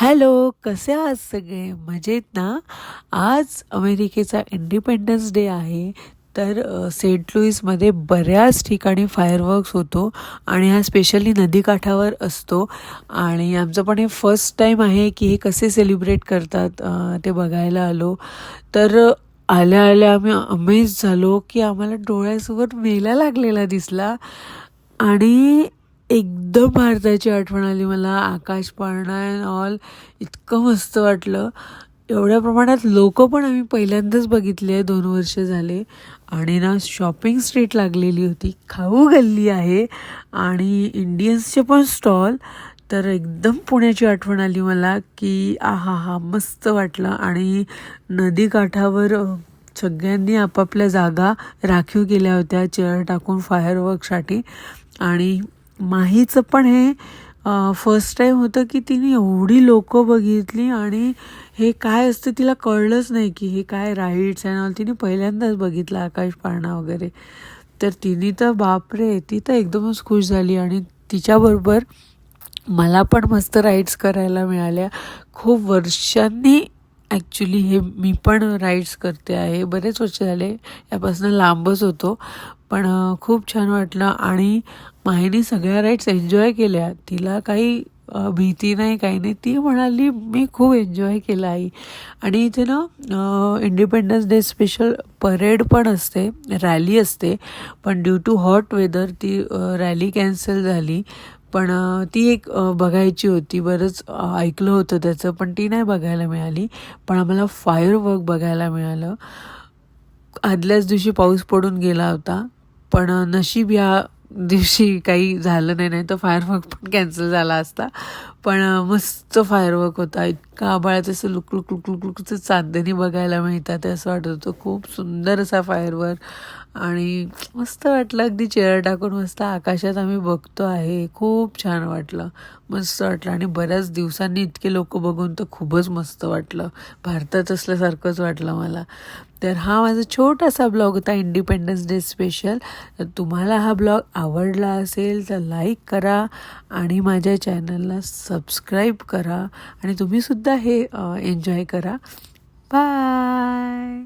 Hello कसे आहात सगळे? मजेत ना? आज अमेरिकेचा इंडिपेंडन्स डे आहे. तर सेंट लुईसमध्ये बऱ्याच ठिकाणी फायरवर्क्स होतो आणि हा स्पेशली नदीकाठावर असतो. आणि आमचं पण हे फर्स्ट टाईम आहे की हे कसे सेलिब्रेट करतात ते बघायला आलो. तर आल्या आल्या आम्ही अमेज झालो की आम्हाला डोळ्यासमोर मेला लागलेला दिसला. आणि एकदम भारताची आठवण आली मला. आकाश पाळणा अँड ऑल इतकं मस्त वाटलं. एवढ्या प्रमाणात लोक पण आम्ही पहिल्यांदाच बघितले आहे. दोन वर्ष झाले. आणि ना शॉपिंग स्ट्रीट लागलेली होती. खाऊ गल्ली आहे. आणि इंडियन्सचे पण स्टॉल तर एकदम पुण्याची आठवण आली मला की आहा हा मस्त वाटलं. आणि नदीकाठावर सगळ्यांनी आपापल्या जागा राखीव केल्या होत्या. चेअर टाकून फायरवर्कसाठी आणि माहीचं पण हे फर्स्ट टाईम होतं की तिने एवढी लोकं बघितली आणि हे काय असतं तिला कळलंच नाही की हे काय राईड्स अँड ऑल तिने पहिल्यांदाच बघितलं आकाश पाळणा वगैरे. तर तिने तर बापरे ती तर एकदमच खुश झाली आणि तिच्याबरोबर मला पण मस्त राईड्स करायला मिळाल्या. खूप वर्षांनी ॲक्च्युली हे मी पण राईड्स करते आहे. बरेच वर्ष झाले यापासून लांबच होतो. पण खूप छान वाटलं आणि माहिनी सगळ्या राईड्स एन्जॉय केल्या. तिला काही भीती नाही काही नाही. ती म्हणाली मी खूप एन्जॉय केलं आई. आणि इथे ना इंडिपेंडन्स डे स्पेशल परेड पण असते रॅली असते. पण ड्यू टू हॉट वेदर ती रॅली कॅन्सल झाली. पण ती एक बघायची होती बरंच ऐकलं होतं त्याचं पण ती नाही बघायला मिळाली पण आम्हाला फायर वर्क बघायला मिळालं आदल्याच दिवशी पाऊस पडून गेला होता पण नशीब या दिवशी काही झालं नाही नाही तर फायरवर्क पण कॅन्सल झाला असता पण मस्त फायरवर्क होता इतका आभाळाचं असं लुक लुक लुक लुक लुकचं चांदणी बघायला मिळतात असं वाटत होतं खूप सुंदर असा फायरवर्क आणि मस्त वाटलं अगदी चेअर टाकून मस्त आकाशात आम्ही बघतो आहे. खूप छान वाटलं. मस्त वाटलं. आणि बऱ्याच दिवसांनी इतके लोक बघून तर खूपच मस्त वाटलं. भारतात असल्यासारखंच वाटलं मला. तर हा माझा छोटासा ब्लॉग होता इंडिपेंडन्स डे स्पेशल तर तुम्हाला हा ब्लॉग आवडला असेल तर लाईक करा आणि माझ्या चॅनलला सबस्क्राईब करा. आणि तुम्हीसुद्धा हे एन्जॉय करा. बाय